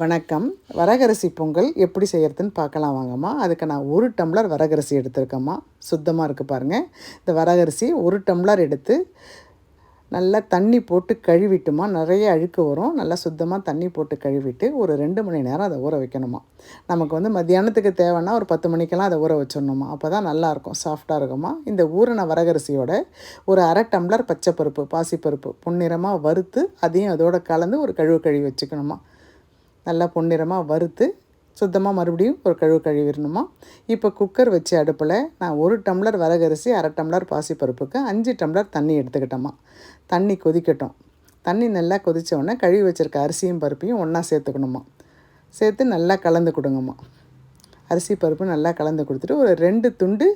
வணக்கம். வரகரிசி பொங்கல் எப்படி செய்கிறதுன்னு பார்க்கலாம் வாங்கம்மா. அதுக்கு நான் ஒரு டம்ளர் வரகரிசி எடுத்திருக்கேம்மா. சுத்தமாக இருக்குது பாருங்கள் இந்த வரகரிசி ஒரு டம்ளர் எடுத்து நல்லா தண்ணி போட்டு கழுவிட்டுமா நிறைய அழுக்கு வரும். நல்லா சுத்தமாக தண்ணி போட்டு கழுவிட்டு ஒரு ரெண்டு மணி நேரம் அதை ஊற வைக்கணுமா நமக்கு வந்து மத்தியானத்துக்கு தேவைன்னா ஒரு பத்து மணிக்கெல்லாம் அதை ஊற வச்சிடணுமா அப்போ தான் நல்லாயிருக்கும் சாஃப்டாக இருக்குமா இந்த ஊறின வரகரிசியோட ஒரு அரை டம்ளர் பச்சைப்பருப்பு பாசிப்பருப்பு பொன்னிறமாக வறுத்து அதையும் அதோட கலந்து ஒரு கழுவு கழுவி வச்சுக்கணுமா நல்லா பொன்னிறமாக வறுத்து சுத்தமாக மறுபடியும் ஒரு கழுவு கழுவிடணுமா? இப்போ குக்கர் வச்சு அடுப்பில் நான் ஒரு டம்ளர் வரகரிசி அரை டம்ளர் பாசிப்பருப்புக்கு அஞ்சு டம்ளர் தண்ணி எடுத்துக்கிட்டோமா தண்ணி கொதிக்கட்டும். தண்ணி நல்லா கொதித்த உடனே கழுவி வச்சுருக்க அரிசியும் பருப்பையும் ஒன்றா சேர்த்துக்கணுமா? சேர்த்து நல்லா கலந்து கொடுங்கம்மா. அரிசி பருப்பு நல்லா கலந்து கொடுத்துட்டு ஒரு ரெண்டு துண்டு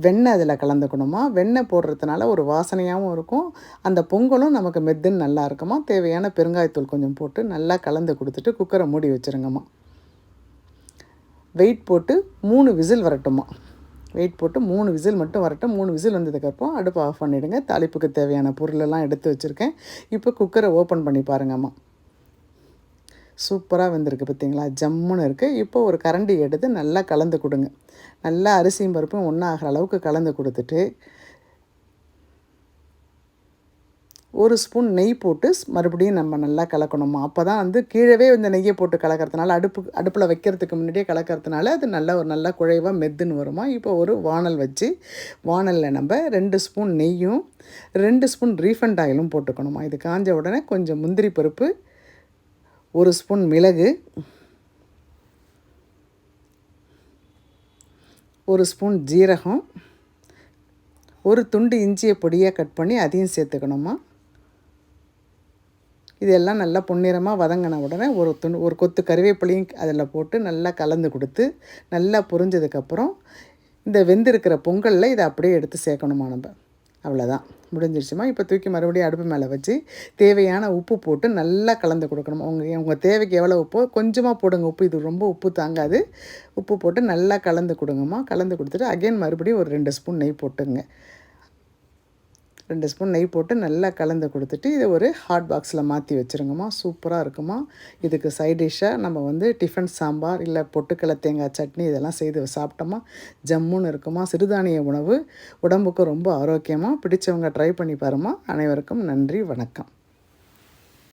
வெண்ணெய் அதில் கலந்துக்கணுமா? வெண்ணெய் போடுறதுனால ஒரு வாசனையாகவும் இருக்கும். அந்த பொங்கலும் நமக்கு மெத்துன்னு நல்லா இருக்குமா? தேவையான பெருங்காயத்தூள் கொஞ்சம் போட்டு நல்லா கலந்து கொடுத்துட்டு குக்கரை மூடி வச்சுருங்கம்மா. வெயிட் போட்டு மூணு விசில் வரட்டுமா வெயிட் போட்டு மூணு விசில் மட்டும் வரட்டும். மூணு விசில் வந்ததுக்கப்புறம் அடுப்பு ஆஃப் பண்ணிவிடுங்க தாளிப்புக்கு தேவையான பொருளெல்லாம் எடுத்து வச்சுருக்கேன். இப்போ குக்கரை ஓப்பன் பண்ணி பாருங்கம்மா. சூப்பராக வெந்திருக்கு பார்த்தீங்களா ஜம்முன்னு இருக்குது இப்போ ஒரு கரண்டி எடுத்து நல்லா கலந்து கொடுங்க. நல்லா அரிசியும் பருப்பும் ஒன்றாகிற அளவுக்கு கலந்து கொடுத்துட்டு ஒரு ஸ்பூன் நெய் போட்டு மறுபடியும் நம்ம நல்லா கலக்கணுமா? அப்போ தான் வந்து கீழவே இந்த நெய்யை போட்டு கலக்கிறதுனால அடுப்பு அடுப்பில் வைக்கிறதுக்கு முன்னாடியே கலக்கிறதுனால அது நல்ல ஒரு நல்ல குழைவாக மெத்துன்னு வருமா? இப்போ ஒரு வானல் வச்சு வானலில் நம்ம ரெண்டு ஸ்பூன் நெய்யும் ரெண்டு ஸ்பூன் ரீஃபண்ட் ஆயிலும் போட்டுக்கணுமா? இது காஞ்ச உடனே கொஞ்சம் முந்திரி பருப்பு ஒரு ஸ்பூன் மிளகு ஒரு ஸ்பூன் ஜீரகம் ஒரு துண்டு இஞ்சியை பொடியாக கட் பண்ணி அதையும் சேர்த்துக்கணுமா? இதெல்லாம் நல்லா பொன்னிறமாக வதங்கின உடனே ஒரு துண்டு ஒரு கொத்து கருவேப்பிலையும் அதில் போட்டு நல்லா கலந்து கொடுத்து நல்லா புரிஞ்சதுக்கப்புறம் இந்த வெந்திருக்கிற பொங்கலில் இதை அப்படியே எடுத்து சேர்க்கணுமா நம்ம? அவ்வளோதான் முடிஞ்சிருச்சுமா. இப்போ தூக்கி மறுபடியும் அடுப்பு மேலே வச்சு தேவையான உப்பு போட்டு நல்லா கலந்து கொடுக்கணும். உங்கள் உங்கள் தேவைக்கு எவ்வளோ உப்போ கொஞ்சமாக போடுங்க. உப்பு இது ரொம்ப உப்பு தாங்காது. உப்பு போட்டு நல்லா கலந்து கொடுங்கம்மா. கலந்து கொடுத்துட்டு அகைன் மறுபடியும் ஒரு ரெண்டு ஸ்பூன் நெய் போட்டுங்க. ரெண்டு ஸ்பூன் நெய் போட்டு நல்லா கலந்து கொடுத்துட்டு இதை ஒரு ஹாட் பாக்ஸில் மாற்றி வச்சுருங்கம்மா. சூப்பராக இருக்குமா இதுக்கு சைட் டிஷ்ஷாக நம்ம வந்து டிஃபன் சாம்பார் இல்லை பொட்டுக்கடலை தேங்காய் சட்னி இதெல்லாம் செய்து சாப்பிட்டோமா ஜம்முன்னு இருக்குமா சிறுதானிய உணவு. உடம்புக்கு ரொம்ப ஆரோக்கியமாக பிடிச்சவங்க ட்ரை பண்ணி பாருமா அனைவருக்கும் நன்றி. வணக்கம்.